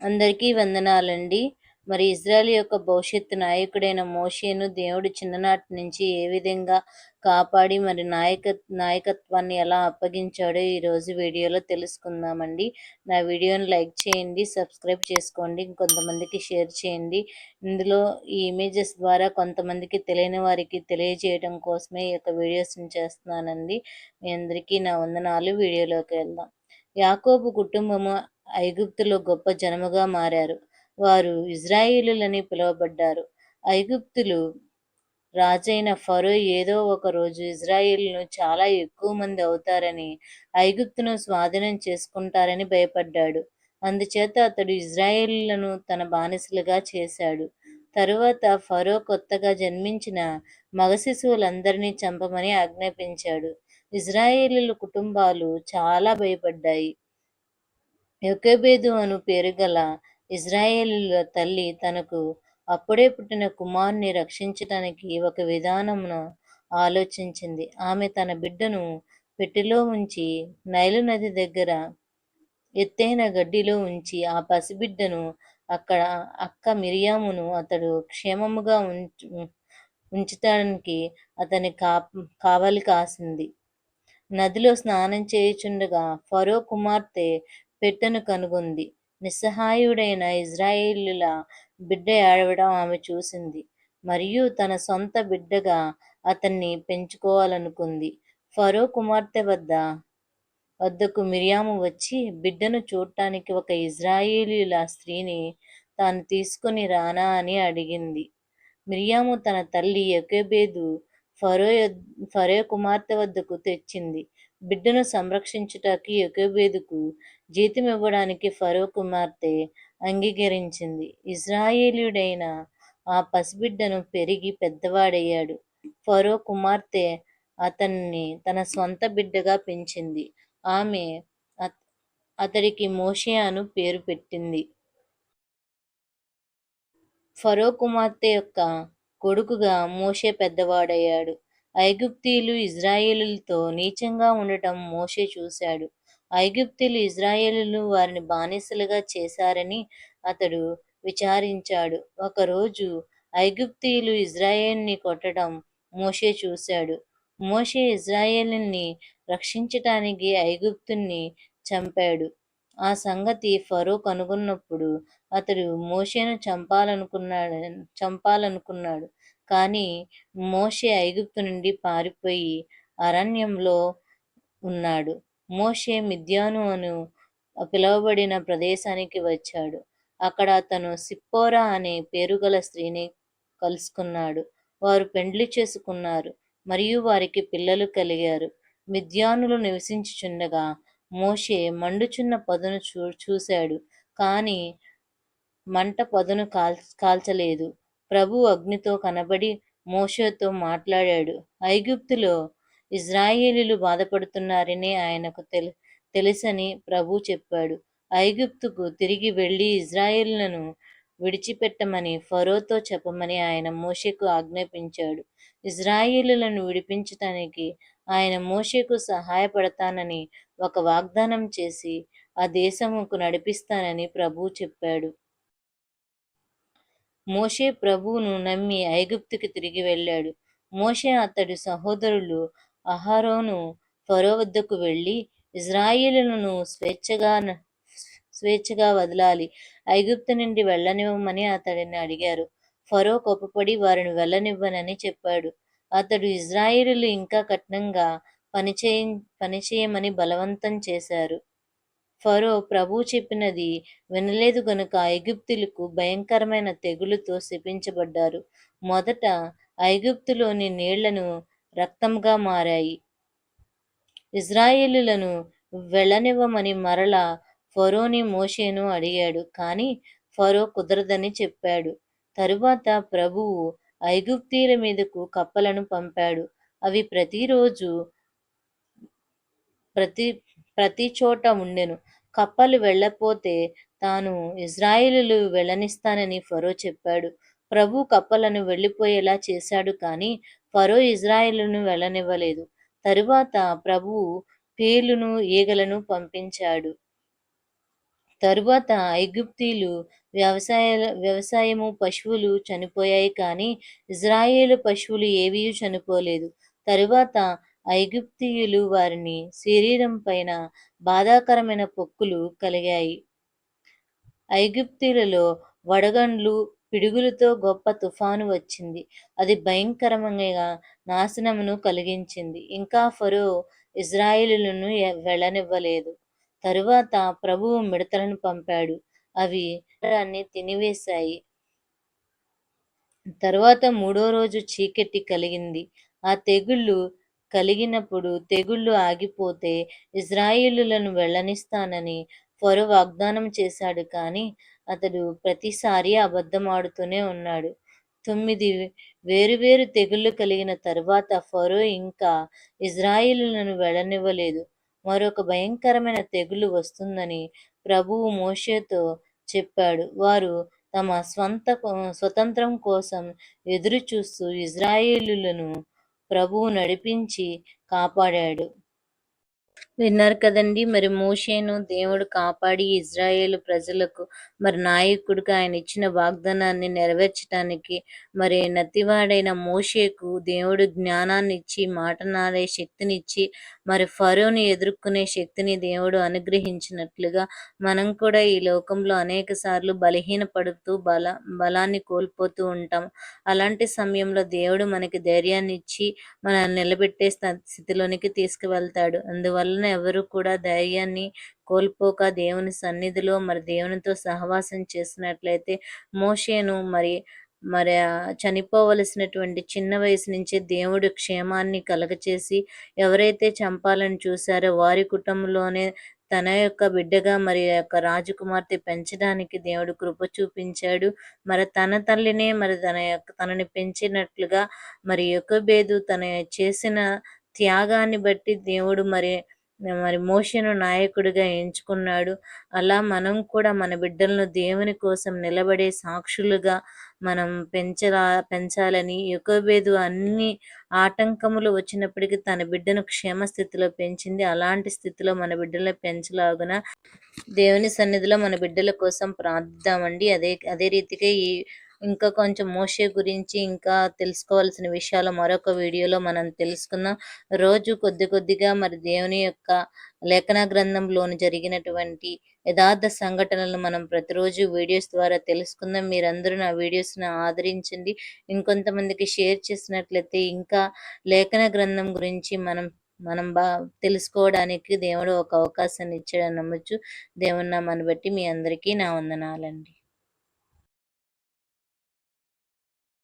అందరికీ వందనాలండి. మరి ఇజ్రాయెల్ యొక్క భవిష్యత్తు నాయకుడైన మోషేను దేవుడు చిన్ననాటి నుంచి ఏ విధంగా కాపాడి మరి నాయక నాయకత్వాన్ని ఎలా అప్పగించాడో ఈరోజు వీడియోలో తెలుసుకుందామండి. నా వీడియోని లైక్ చేయండి సబ్స్క్రైబ్ చేసుకోండి కొంతమందికి షేర్ చేయండి. ఇందులో ఈ ఇమేజెస్ ద్వారా కొంతమందికి తెలియని వారికి తెలియజేయడం కోసమే ఈ యొక్క వీడియోస్ని చేస్తున్నానండి. మీ అందరికీ నా వందనాలు. వీడియోలోకి వెళ్దాం. యాకోబు కుటుంబము ఐగుప్తులో గొప్ప జనముగా మారారు. వారు ఇజ్రాయిలులని పిలువబడ్డారు. ఐగుప్తులు రాజైన ఫరో ఏదో ఒక రోజు ఇజ్రాయిల్ను చాలా ఎక్కువ మంది అవుతారని ఐగుప్తును స్వాధీనం చేసుకుంటారని భయపడ్డాడు. అందుచేత అతడు ఇజ్రాయిళ్ళను తన బానిసలుగా చేశాడు. తరువాత ఫరో కొత్తగా జన్మించిన మగ శిశువులందరినీ చంపమని ఆజ్ఞాపించాడు. ఇజ్రాయేలీల కుటుంబాలు చాలా భయపడ్డాయి. యొకెబేదు అను పేరుగల ఇజ్రాయేలీల తల్లి తనకు అప్పుడే పుట్టిన కుమారుని రక్షించటానికి ఒక విధానమును ఆలోచించింది. ఆమె తన బిడ్డను పెట్టెలో ఉంచి నైలు నది దగ్గర ఎత్తైన గడ్డిలో ఉంచి ఆ పసిబిడ్డను అక్కడ అక్క మిరియామును అతడు క్షేమముగా ఉంచటానికి అతని కా కావలి కాసింది. నదిలో స్నానం చేయుచుండగా ఫరో కుమార్తె పెట్టెను కనుగొంది. నిస్సహాయుడైన ఇజ్రాయేలుల బిడ్డ ఏడవడం ఆమె చూసింది. మరియు తన సొంత బిడ్డగా అతన్ని పెంచుకోవాలనుకుంది. ఫరో కుమార్తె వద్ద వద్దకు మిరియాము వచ్చి బిడ్డను చూడటానికి ఒక ఇజ్రాయేలీల స్త్రీని తాను తీసుకుని రానా అని అడిగింది. మిరియాము తన తల్లి యొకెబేదు ఫరో ఫరో కుమార్తె వద్దకు తెచ్చింది. బిడ్డను సంరక్షించుటకి యొకెబేదుకు జీతం ఇవ్వడానికి ఫరో కుమార్తె అంగీకరించింది. ఇజ్రాయేలీయుడైన ఆ పసిబిడ్డను పెరిగి పెద్దవాడయ్యాడు. ఫరో కుమార్తె అతన్ని తన సొంత బిడ్డగా పెంచింది. ఆమె అతడికి మోషే పేరు పెట్టింది. ఫరో కుమార్తె యొక్క కొడుకుగా మోషే పెద్దవాడయ్యాడు. ఐగుప్తీయులు ఇజ్రాయేలులతో నీచంగా ఉండటం మోషే చూశాడు. ఐగుప్తులు ఇజ్రాయేలులు వారిని బానిసలుగా చేశారని అతడు విచారించాడు. ఒకరోజు ఐగుప్తీయులు ఇజ్రాయేల్ని కొట్టడం మోషే చూశాడు. మోషే ఇజ్రాయేల్ని రక్షించటానికి ఐగుప్తుని చంపాడు. ఆ సంగతి ఫరో కనుగొన్నప్పుడు అతడు మోషేను చంపాలనుకున్నాడు చంపాలనుకున్నాడు. కానీ మోషే ఐగుప్తు నుండి పారిపోయి అరణ్యంలో ఉన్నాడు. మోషే మిద్యాను అను పిలువబడిన ప్రదేశానికి వచ్చాడు. అక్కడ అతను సిప్పోరా అనే పేరుగల స్త్రీని కలుసుకున్నాడు. వారు పెండ్లి చేసుకున్నారు మరియు వారికి పిల్లలు కలిగారు. మిద్యానులు నివసించుచుండగా మోషే మండుచున్న పదును చూ చూశాడు కానీ మంట పదును కాల్ కాల్చలేదు. ప్రభు అగ్నితో కనబడి మోషతో మాట్లాడాడు. ఐగుప్తులో ఇజ్రాయేలీలు బాధపడుతున్నారని ఆయనకు తెలు తెలుసని ప్రభు చెప్పాడు. ఐగుప్తుకు తిరిగి వెళ్ళి ఇజ్రాయేళ్ళను విడిచిపెట్టమని ఫరోతో చెప్పమని ఆయన మోషకు ఆజ్ఞాపించాడు. ఇజ్రాయేలులను విడిపించటానికి ఆయన మోషకు సహాయపడతానని ఒక వాగ్దానం చేసి ఆ దేశముకు నడిపిస్తానని ప్రభు చెప్పాడు. మోషే ప్రభువును నమ్మి ఐగుప్తుకి తిరిగి వెళ్ళాడు. మోషే అతడి సహోదరులు అహరోను ఫరో వద్దకు వెళ్ళి ఇజ్రాయిలను స్వేచ్ఛగా స్వేచ్ఛగా వదలాలి ఐగుప్తు నుండి వెళ్ళనివ్వమని అతడిని అడిగారు. ఫరో కోపపడి వారిని వెళ్ళనివ్వనని చెప్పాడు. అతడు ఇజ్రాయిలు ఇంకా కఠినంగా పనిచేయ పనిచేయమని బలవంతం చేశారు. ఫరో ప్రభు చెప్పినది వినలేదు గనుక ఐగుప్తులకు భయంకరమైన తెగులుతో శపించబడ్డారు. మొదట ఐగుప్తులోని నీళ్ళను రక్తంగా మారాయి. ఇజ్రాయేలులను వెళ్ళనివ్వమని మరలా ఫరోని మోషేను అడిగాడు. కానీ ఫరో కుదరదని చెప్పాడు. తరువాత ప్రభువు ఐగుప్తీల మీదకు కప్పలను పంపాడు. అవి ప్రతిరోజు ప్రతి ప్రతి చోట ఉండెను. కప్పలు వెళ్ళపోతే తాను ఇజ్రాయిలు వెళ్ళనిస్తానని ఫరో చెప్పాడు. ప్రభు కప్పలను వెళ్ళిపోయేలా చేశాడు కానీ ఫరో ఇజ్రాయిలును వెళ్ళనివ్వలేదు. తరువాత ప్రభువు పేలును ఈగలను పంపించాడు. తరువాత ఐగుప్తీలు వ్యవసాయ వ్యవసాయము పశువులు చనిపోయాయి కానీ ఇజ్రాయేలు పశువులు ఏవీ చనిపోలేదు. తరువాత ఐగుప్తియులు వారిని శరీరం పైన బాధాకరమైన పొక్కులు కలిగాయి. ఐగుప్తీయులలో వడగండ్లు పిడుగులతో గొప్ప తుఫాను వచ్చింది. అది భయంకరంగా నాశనమును కలిగించింది. ఇంకా ఫరో ఇజ్రాయిలులను వెళ్ళనివ్వలేదు తరువాత ప్రభువు మిడతలను పంపాడు. అవి తినివేశాయి. తరువాత మూడో రోజు చీకటి కలిగింది. ఆ తెగుళ్ళు కలిగినప్పుడు తెగుళ్ళు ఆగిపోతే ఇజ్రాయిలులను వెళ్ళనిస్తానని ఫరో వాగ్దానం చేశాడు. కానీ అతడు ప్రతిసారి అబద్ధమాడుతూనే ఉన్నాడు. తొమ్మిది వేరువేరు తెగుళ్ళు కలిగిన తరువాత ఫరో ఇంకా ఇజ్రాయిలులను వెళ్ళనివ్వలేదు. మరొక భయంకరమైన తెగులు వస్తుందని ప్రభువు మోషేతో చెప్పాడు. వారు తమ స్వంత స్వతంత్రం కోసం ఎదురు చూస్తూ ఇజ్రాయేలులను ప్రభువు నడిపించి కాపాడాడు. విన్నారు కదండి. మరి మోషేను దేవుడు కాపాడి ఇజ్రాయేల్ ప్రజలకు మరి నాయకుడిగా ఆయన ఇచ్చిన వాగ్దానాన్ని నెరవేర్చడానికి మరి నతివాడైన మోషేకు దేవుడు జ్ఞానాన్ని ఇచ్చి మాటనాడే శక్తినిచ్చి మరి ఫరోని ఎదుర్కొనే శక్తిని దేవుడు అనుగ్రహించినట్లుగా మనం కూడా ఈ లోకంలో అనేక సార్లు బలహీన పడుతూ బల బలాన్ని కోల్పోతూ ఉంటాం. అలాంటి సమయంలో దేవుడు మనకి ధైర్యాన్ని ఇచ్చి మనల్ని నిలబెట్టే స్థితిలోనికి తీసుకువెళ్తాడు. అందువలన ఎవరు కూడా ధైర్యాన్ని కోల్పోక దేవుని సన్నిధిలో మరి దేవునితో సహవాసం చేసినట్లయితే మోషేను మరి మరి చనిపోవలసినటువంటి చిన్న వయసు నుంచే దేవుడు క్షేమాన్ని కలగచేసి ఎవరైతే చంపాలని చూశారో వారి కుటుంబంలోనే తన యొక్క బిడ్డగా మరి యొక్క రాజకుమార్తె పెంచడానికి దేవుడు కృప చూపించాడు. మరి తన తల్లినే మరి తన యొక్క తనని పెంచినట్లుగా మరి యొక్క బేదు తన చేసిన త్యాగాన్ని బట్టి దేవుడు మరి మరి మోషను నాయకుడిగా ఎంచుకున్నాడు. అలా మనం కూడా మన బిడ్డలను దేవుని కోసం నిలబడే సాక్షులుగా మనం పెంచరా పెంచాలని యుగవేదు అన్ని ఆటంకములు వచ్చినప్పటికీ తన బిడ్డను క్షేమ స్థితిలో పెంచింది. అలాంటి స్థితిలో మన బిడ్డలను పెంచలాగున దేవుని సన్నిధిలో మన బిడ్డల కోసం ప్రార్థిద్దామండి. అదే అదే రీతిగా ఈ ఇంకా కొంచెం మోషే గురించి ఇంకా తెలుసుకోవాల్సిన విషయాలు మరొక వీడియోలో మనం తెలుసుకుందాం. రోజు కొద్ది కొద్దిగా మరి దేవుని యొక్క లేఖన గ్రంథంలోని జరిగినటువంటి యథార్థ సంఘటనలను మనం ప్రతిరోజు వీడియోస్ ద్వారా తెలుసుకుందాం. మీరందరూ నా వీడియోస్ని ఆదరించండి. ఇంకొంతమందికి షేర్ చేసినట్లయితే ఇంకా లేఖన గ్రంథం గురించి మనం మనం బా తెలుసుకోవడానికి దేవుడు ఒక అవకాశాన్ని ఇచ్చాడని నమ్మచ్చు దేవుని నామాన్ని బట్టి మీ అందరికీ నా వందనాలండి.